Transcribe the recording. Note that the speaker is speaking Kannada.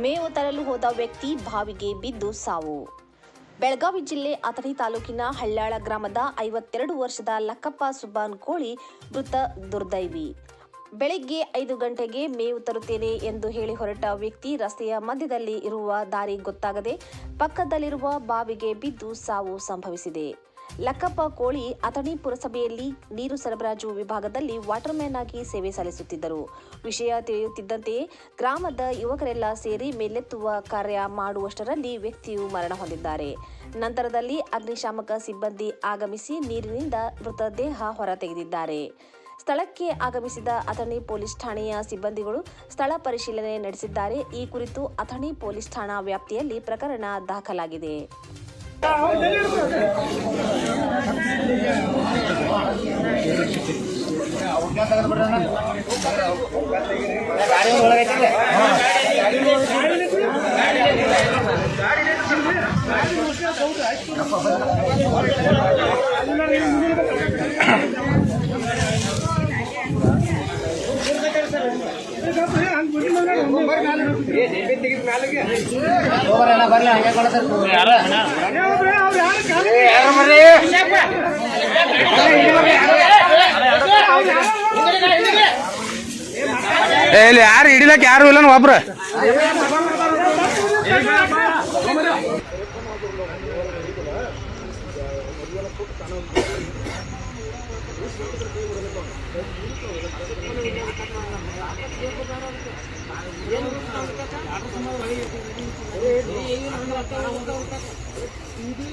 ಮೇವು ತರಲು ಹೋದ ವ್ಯಕ್ತಿ ಬಾವಿಗೆ ಬಿದ್ದು ಸಾವು. ಬೆಳಗಾವಿ ಜಿಲ್ಲೆ ಅಥಣಿ ತಾಲೂಕಿನ ಹಳ್ಳಾಳ ಗ್ರಾಮದ ಐವತ್ತೆರಡು ವರ್ಷದ ಲಕ್ಕಪ್ಪ ಸುಬ್ಬಾನ್ ಕೋಳಿ ಮೃತ ದುರ್ದೈವಿ. ಬೆಳಿಗ್ಗೆ ಐದು ಗಂಟೆಗೆ ಮೇವು ತರುತ್ತೇನೆ ಎಂದು ಹೇಳಿ ಹೊರಟ ವ್ಯಕ್ತಿ ರಸ್ತೆಯ ಮಧ್ಯದಲ್ಲಿ ಇರುವ ದಾರಿ ಗೊತ್ತಾಗದೆ ಪಕ್ಕದಲ್ಲಿರುವ ಬಾವಿಗೆ ಬಿದ್ದು ಸಾವು ಸಂಭವಿಸಿದೆ. ಲಕ್ಕಪ್ಪ ಕೋಳಿ ಅಥಣಿ ಪುರಸಭೆಯಲ್ಲಿ ನೀರು ಸರಬರಾಜು ವಿಭಾಗದಲ್ಲಿ ವಾಟರ್ಮ್ಯಾನ್ ಆಗಿ ಸೇವೆ ಸಲ್ಲಿಸುತ್ತಿದ್ದರು. ವಿಷಯ ತಿಳಿಯುತ್ತಿದ್ದಂತೆಯೇ ಗ್ರಾಮದ ಯುವಕರೆಲ್ಲ ಸೇರಿ ಮೇಲೆತ್ತುವ ಕಾರ್ಯ ಮಾಡುವಷ್ಟರಲ್ಲಿ ವ್ಯಕ್ತಿಯು ಮರಣ ಹೊಂದಿದ್ದಾರೆ. ನಂತರದಲ್ಲಿ ಅಗ್ನಿಶಾಮಕ ಸಿಬ್ಬಂದಿ ಆಗಮಿಸಿ ನೀರಿನಿಂದ ಮೃತದೇಹ ಹೊರತೆಗೆದಿದ್ದಾರೆ. ಸ್ಥಳಕ್ಕೆ ಆಗಮಿಸಿದ ಅಥಣಿ ಪೊಲೀಸ್ ಠಾಣೆಯ ಸಿಬ್ಬಂದಿಗಳು ಸ್ಥಳ ಪರಿಶೀಲನೆ ನಡೆಸಿದ್ದಾರೆ. ಈ ಕುರಿತು ಅಥಣಿ ಪೊಲೀಸ್ ಠಾಣಾ ವ್ಯಾಪ್ತಿಯಲ್ಲಿ ಪ್ರಕರಣ ದಾಖಲಾಗಿದೆ. ಏ, ಇಲ್ಲಿ ಯಾರು ಹಿಡಿಲಕ್ಕೆ ಯಾರು ಇಲ್ಲ ಒಬ್ರು ಇದು